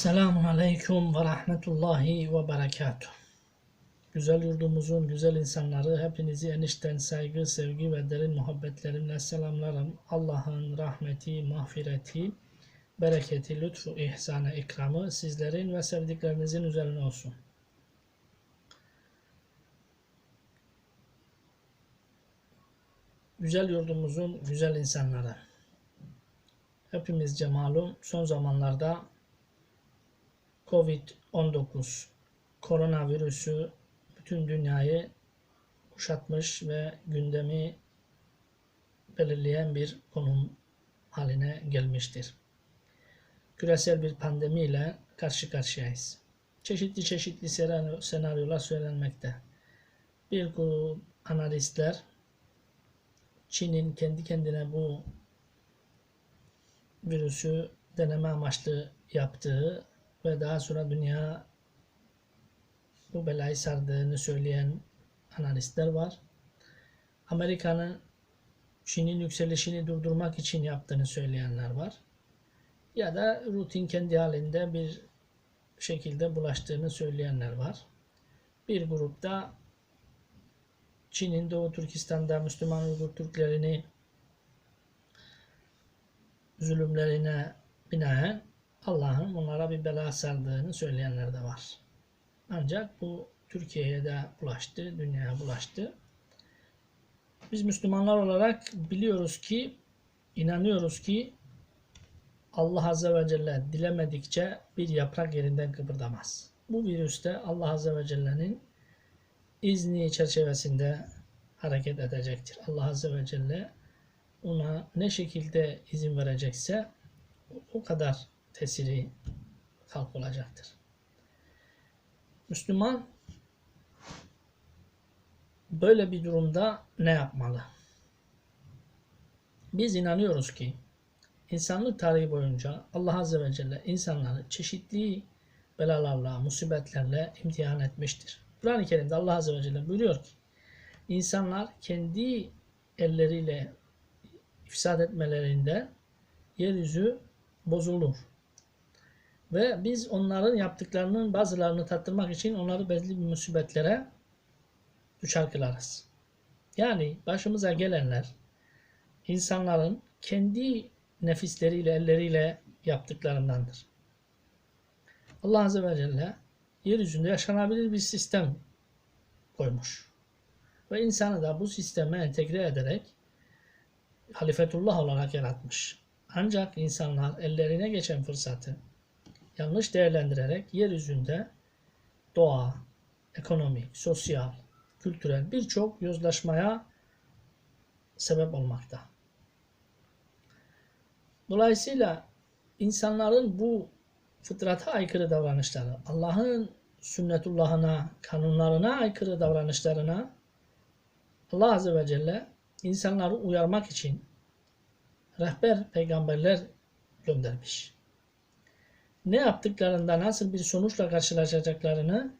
Selamun Aleyküm ve Rahmetullahi ve Berekatuhu. Güzel yurdumuzun güzel insanları hepinizi enişten saygı, sevgi ve derin muhabbetlerimle selamlarım. Allah'ın rahmeti, mağfireti, bereketi, lütfu, ihsanı, ikramı sizlerin ve sevdiklerinizin üzerine olsun. Güzel yurdumuzun güzel insanları. Hepimizce malum son zamanlarda Covid-19 koronavirüsü bütün dünyayı kuşatmış ve gündemi belirleyen bir konum haline gelmiştir. Küresel bir pandemiyle karşı karşıyayız. Çeşitli çeşitli senaryo- senaryolar söylenmekte. Bir grup analistler Çin'in kendi kendine bu virüsü deneme amaçlı yaptığı ve daha sonra dünya bu belayı sardığını söyleyen analistler var. Amerika'nın Çin'in yükselişini durdurmak için yaptığını söyleyenler var. Ya da rutin kendi halinde bir şekilde bulaştığını söyleyenler var. Bir grupta Çin'in Doğu Türkistan'da Müslüman Uygur Türklerini zulümlerine binaen Allah'ın onlara bir bela sardığını söyleyenler de var. Ancak bu Türkiye'ye de bulaştı, dünyaya bulaştı. Biz Müslümanlar olarak biliyoruz ki, inanıyoruz ki Allah Azze ve Celle dilemedikçe bir yaprak yerinden kıpırdamaz. Bu virüste Allah Azze ve Celle'nin izni çerçevesinde hareket edecektir. Allah Azze ve Celle ona ne şekilde izin verecekse o kadar tesiri kalk olacaktır. Müslüman böyle bir durumda ne yapmalı? Biz inanıyoruz ki insanlık tarihi boyunca Allah Azze ve Celle insanları çeşitli belalarla, musibetlerle imtihan etmiştir. Kur'an-ı Kerim'de Allah Azze ve Celle buyuruyor ki insanlar kendi elleriyle ifsad etmelerinde yeryüzü bozulur. Ve biz onların yaptıklarının bazılarını tattırmak için onları belli bir musibetlere düşer kılarız. Yani başımıza gelenler insanların kendi nefisleriyle, elleriyle yaptıklarındandır. Allah Azze ve Celle yeryüzünde yaşanabilir bir sistem koymuş. Ve insanı da bu sisteme entegre ederek halifetullah olarak yaratmış. Ancak insanlar ellerine geçen fırsatı yanlış değerlendirerek yeryüzünde doğa, ekonomik, sosyal, kültürel birçok yozlaşmaya sebep olmakta. Dolayısıyla insanların bu fıtrata aykırı davranışları, Allah'ın sünnetullahına, kanunlarına aykırı davranışlarına Allah Azze ve Celle insanları uyarmak için rehber peygamberler göndermiş. Ne yaptıklarında nasıl bir sonuçla karşılaşacaklarını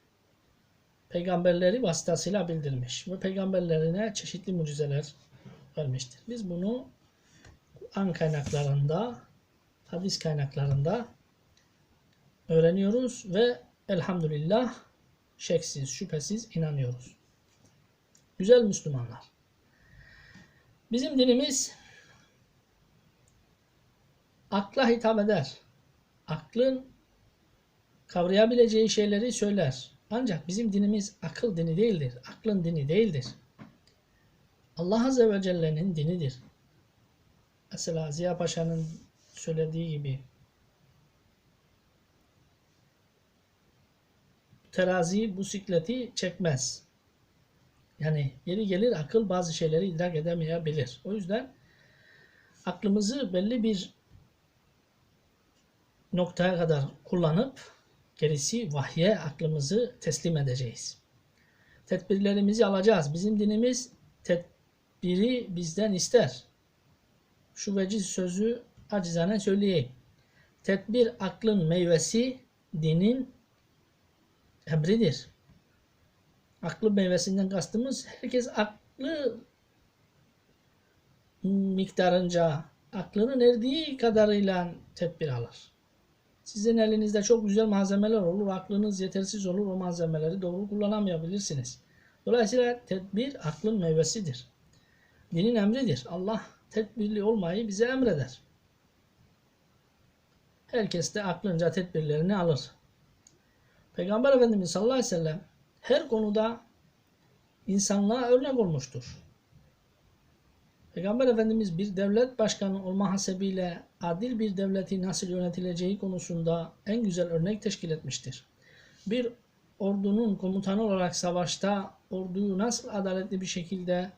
peygamberleri vasıtasıyla bildirmiş ve peygamberlerine çeşitli mucizeler vermiştir. Biz bunu Kur'an kaynaklarında, hadis kaynaklarında öğreniyoruz ve elhamdülillah şeksiz, şüphesiz inanıyoruz. Güzel Müslümanlar. Bizim dinimiz akla hitap eder. Aklın kavrayabileceği şeyleri söyler. Ancak bizim dinimiz akıl dini değildir. Aklın dini değildir. Allah Azze ve Celle'nin dinidir. Mesela Ziya Paşa'nın söylediği gibi terazi bu sikleti çekmez. Yani yeri gelir akıl bazı şeyleri idrak edemeyebilir. O yüzden aklımızı belli bir noktaya kadar kullanıp gerisi vahye aklımızı teslim edeceğiz. Tedbirlerimizi alacağız. Bizim dinimiz tedbiri bizden ister. Şu veciz sözü acizane söyleyeyim. Tedbir aklın meyvesi, dinin emridir. Aklı meyvesinden kastımız herkes aklı miktarınca, aklının erdiği kadarıyla tedbir alır. Sizin elinizde çok güzel malzemeler olur. Aklınız yetersiz olur. O malzemeleri doğru kullanamayabilirsiniz. Dolayısıyla tedbir aklın meyvesidir. Dinin emridir. Allah tedbirli olmayı bize emreder. Herkes de aklınca tedbirlerini alır. Peygamber Efendimiz sallallahu aleyhi ve sellem her konuda insanlığa örnek olmuştur. Peygamber Efendimiz bir devlet başkanı olma hasebiyle adil bir devleti nasıl yönetileceği konusunda en güzel örnek teşkil etmiştir. Bir ordunun komutanı olarak savaşta orduyu nasıl adaletli bir şekilde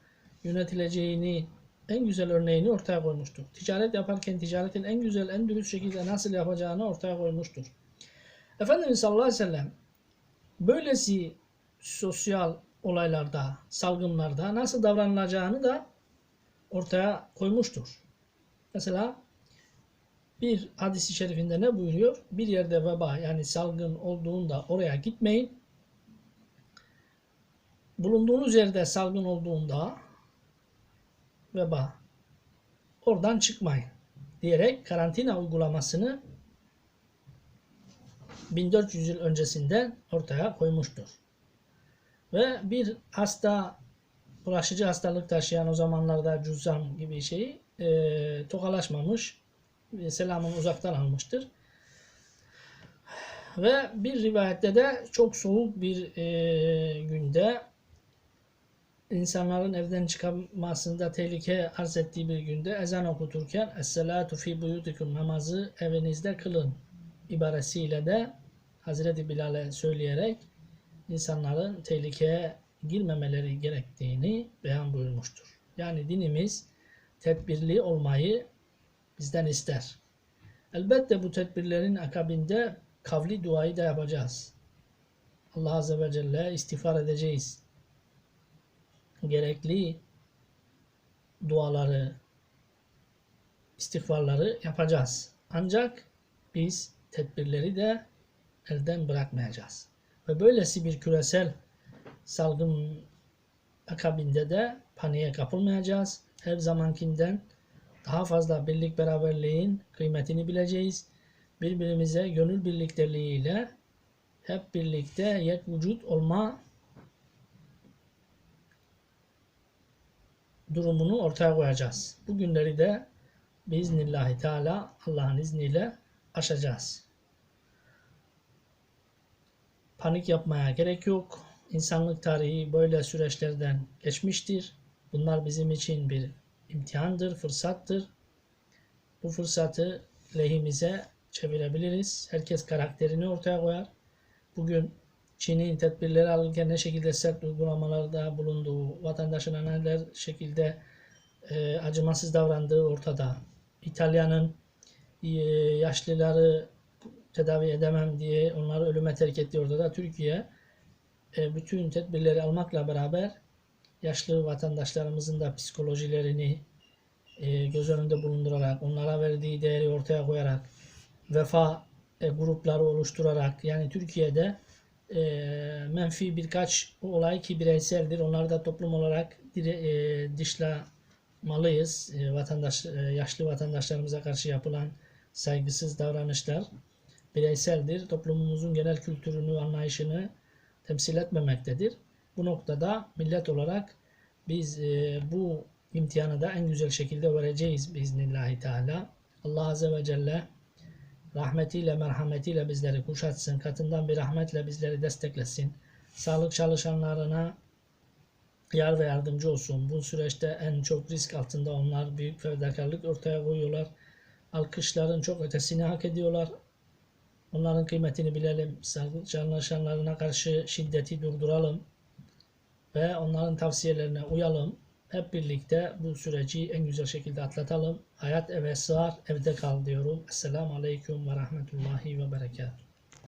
yönetileceğini en güzel örneğini ortaya koymuştur. Ticaret yaparken ticaretin en güzel, en dürüst şekilde nasıl yapacağını ortaya koymuştur. Efendimiz sallallahu aleyhi ve sellem böylesi sosyal olaylarda, salgınlarda nasıl davranılacağını da ortaya koymuştur. Mesela bir hadisi şerifinde ne buyuruyor? Bir yerde veba yani salgın olduğunda oraya gitmeyin. Bulunduğunuz yerde salgın olduğunda veba oradan çıkmayın diyerek karantina uygulamasını 1400 yıl öncesinden ortaya koymuştur. Ve bir hasta bulaşıcı hastalık taşıyan o zamanlarda cüzzam gibi şeyi e, tokalaşmamış. E, selamını uzaktan almıştır. Ve bir rivayette de çok soğuk bir e, günde insanların evden çıkmasında tehlike arz ettiği bir günde ezan okuturken Es-salatu fi buyutikum namazı evinizde kılın ibaresiyle de Hazreti Bilal'e söyleyerek insanların tehlikeye girmemeleri gerektiğini beyan buyurmuştur. Yani dinimiz tedbirli olmayı bizden ister. Elbette bu tedbirlerin akabinde kavli duayı da yapacağız. Allah Azze ve Celle istiğfar edeceğiz. Gerekli duaları, istiğfarları yapacağız. Ancak biz tedbirleri de elden bırakmayacağız. Ve böylesi bir küresel salgın akabinde de paniğe kapılmayacağız. Her zamankinden daha fazla birlik beraberliğin kıymetini bileceğiz. Birbirimize gönül birlikteliğiyle hep birlikte yek vücut olma durumunu ortaya koyacağız. Bu günleri de biiznillahü teala Allah'ın izniyle aşacağız. Panik yapmaya gerek yok. İnsanlık tarihi böyle süreçlerden geçmiştir. Bunlar bizim için bir imtihandır, fırsattır. Bu fırsatı lehimize çevirebiliriz. Herkes karakterini ortaya koyar. Bugün Çin'in tedbirleri alırken ne şekilde sert uygulamalarda bulunduğu, vatandaşına neler şekilde e, acımasız davrandığı ortada. İtalya'nın e, yaşlıları tedavi edemem diye onları ölüme terk ettiği ortada. Türkiye bütün tedbirleri almakla beraber yaşlı vatandaşlarımızın da psikolojilerini e, göz önünde bulundurarak, onlara verdiği değeri ortaya koyarak, vefa e, grupları oluşturarak, yani Türkiye'de menfi birkaç olay ki bireyseldir, onları da toplum olarak dışlamalıyız. Vatandaş, yaşlı vatandaşlarımıza karşı yapılan saygısız davranışlar bireyseldir. Toplumumuzun genel kültürünü, anlayışını temsil etmemektedir. Bu noktada millet olarak biz e, bu imtihanı da en güzel şekilde vereceğiz biiznillahü teala. Allah Azze ve Celle rahmetiyle, merhametiyle bizleri kuşatsın. Katından bir rahmetle bizleri desteklesin. Sağlık çalışanlarına yar ve yardımcı olsun. Bu süreçte en çok risk altında onlar büyük fedakarlık ortaya koyuyorlar. Alkışların çok ötesini hak ediyorlar. Onların kıymetini bilelim. Çalışanlarına karşı şiddeti durduralım. Ve onların tavsiyelerine uyalım. Hep birlikte bu süreci en güzel şekilde atlatalım. Hayat eve sığar, evde kal diyorum. Esselamu Aleyküm ve Rahmetullahi ve Berekatuhu.